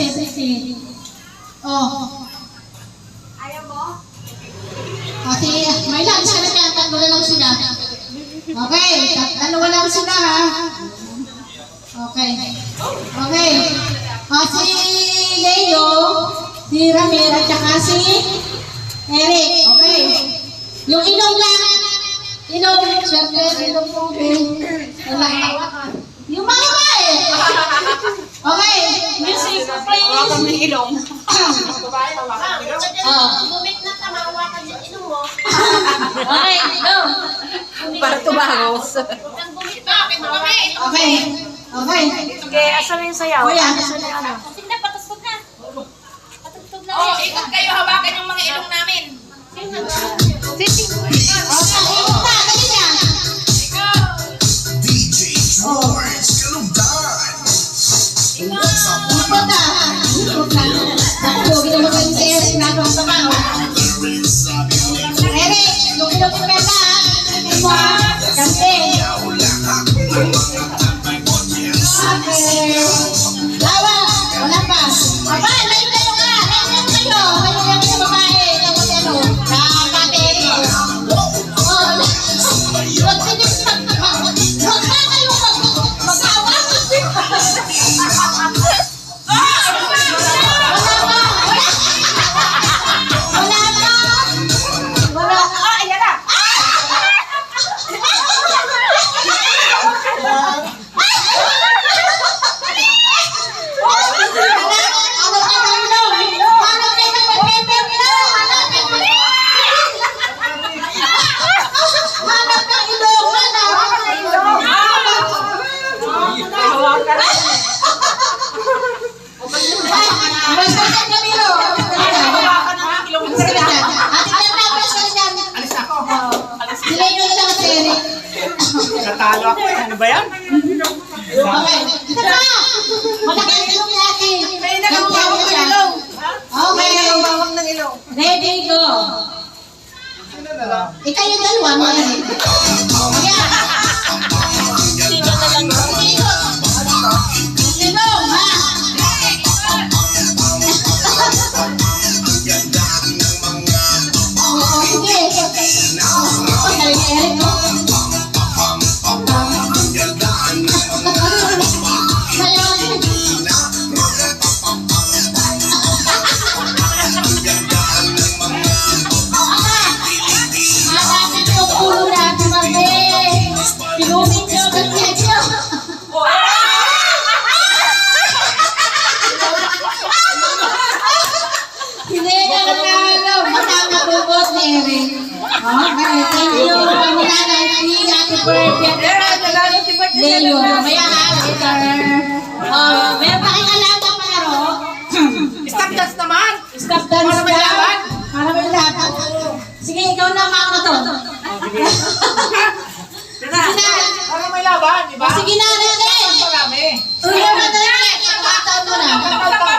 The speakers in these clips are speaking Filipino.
eh, busy. Oh. Ayaw mo? Kasi may lunch ka na dyan, tatlo na lang sila. Okay, tat- dalawa lang sila ha. Okay. Okay. Ah, si Leo, si Ramir, at saka si Eric. Okay. Yung inom lang. Inom, syempre, inom po. Wala. Yung mga ba eh. Okay. Music, Hawakan mo yung ilong. Babae, hawakan mo yung ilong. Oh. Bumit na tamawa ka dyan, inom mo. Okay, go. Para tumangos. Ang bumit na, kami. Okay. Okay. Okay, asan na yung sayaw? Kuya. Na yung ano? Sige na, patugtog na. Patugtog na. Oh, ikot kayo hawakan yung mga ilong namin. Okay, ikot na, dali na. DJ George Natalo ako. Ano ba yan? Okay. Bawang ng ilong. Ready, go. Ikaw yung dalawa, mga rin. thank you. Pamuna na happy birthday. Leo, mamaya ha, later. Oh, meron pa kayong alaga paro? Stop dance naman! Stop dance Para may daw. laban? Para may laban. Sige, ikaw na mauna to. Sige na! Para may laban, di ba? Sige na, Rene. Marami. Ulo na. Pagkataon mo na.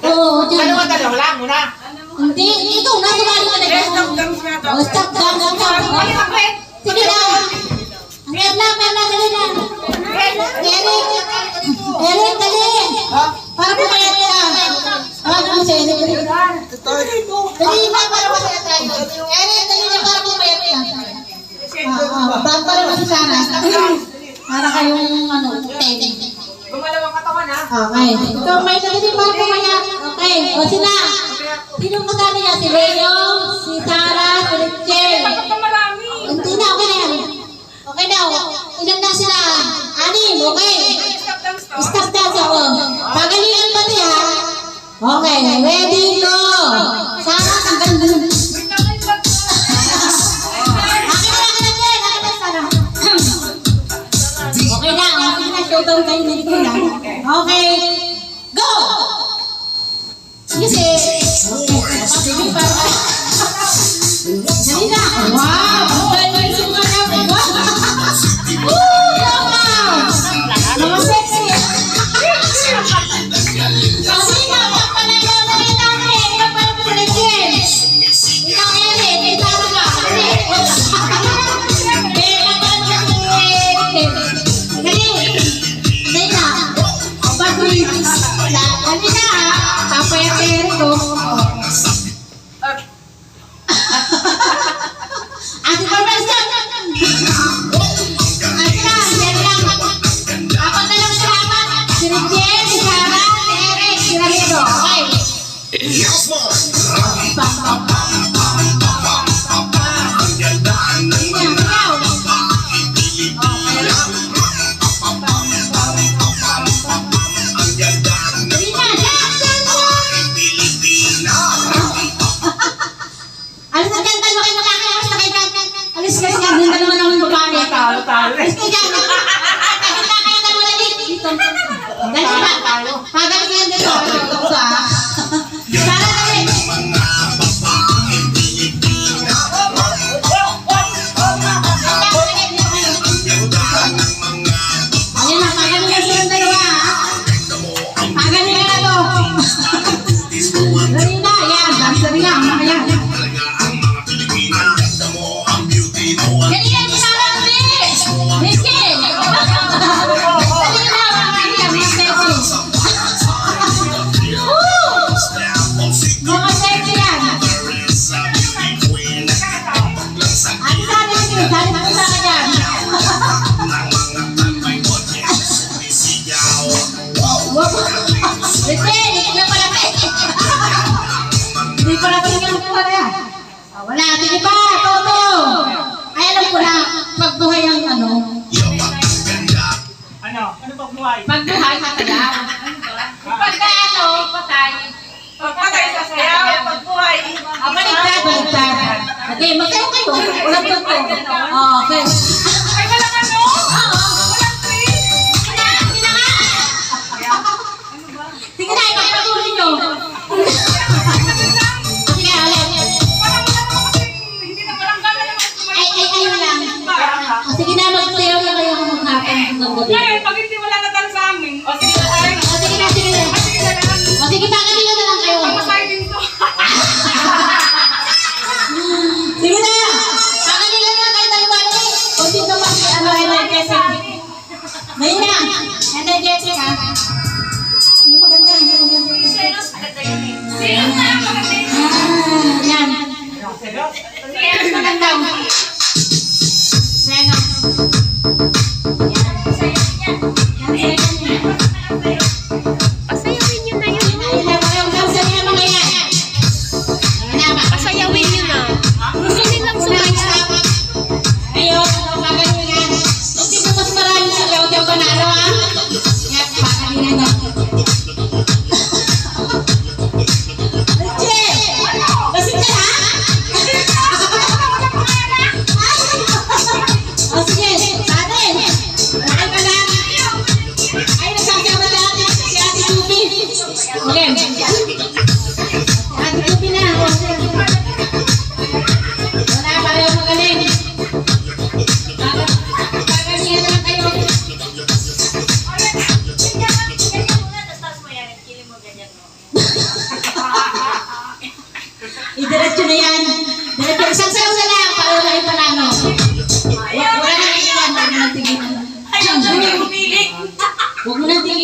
Oo, dyan. Ano ang tanong? Wala mo na. Hindi, ikaw na, sumali ka na dyan. Oh, stop down, stop down. Sige na. Red lang, red lang, dali lang. Eric, Eric, dali. Para po kaya ka. Ah, ano siya, Eric? Dali na, para po kaya tayo. Eric, dali na, para po kaya ka. Ah, para po kaya sana. Para kayong, ano, tete. Gumalaw ang katawan ha. Okay. So may sabihin para kumaya. Okay. O sila. Sinong kasama niya? Si Rayong, si Tara, si Richel. Hindi na, okay na yan. Okay daw. Ilan na sila? Anim, okay. Stop dance ako. Pagalingan pati ha. Okay, ready? you say. Ah, wala, sige pa, Toto! Ay, alam ko na, pagbuhay ang ano. Ano? Ano pagbuhay? Pagbuhay, sasayaw. ano ba? Pagka ano, patay. Pagpatay sa sayaw, pagbuhay. Ah, baligtad, baligtad. Ate, magkayo kayo. Walang totoo. Check ah. Ano maganda? Ano maganda? Selos, maganda yun eh. Selos na maganda yun. Ah, yan. Selos? Selos na Bugüne dek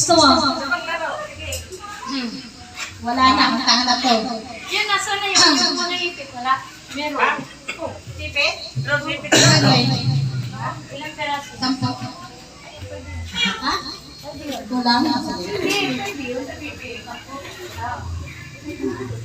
Gusto mo? Hmm. Wala na ang tangan ko. Yun, nasa na yun. Yung mga ipit, wala. Meron. Tipit? Meron oh, ipit. Ano Ilang peraso? Sampo. Ha? Kulang. Hindi, pwede yun. Pwede yun.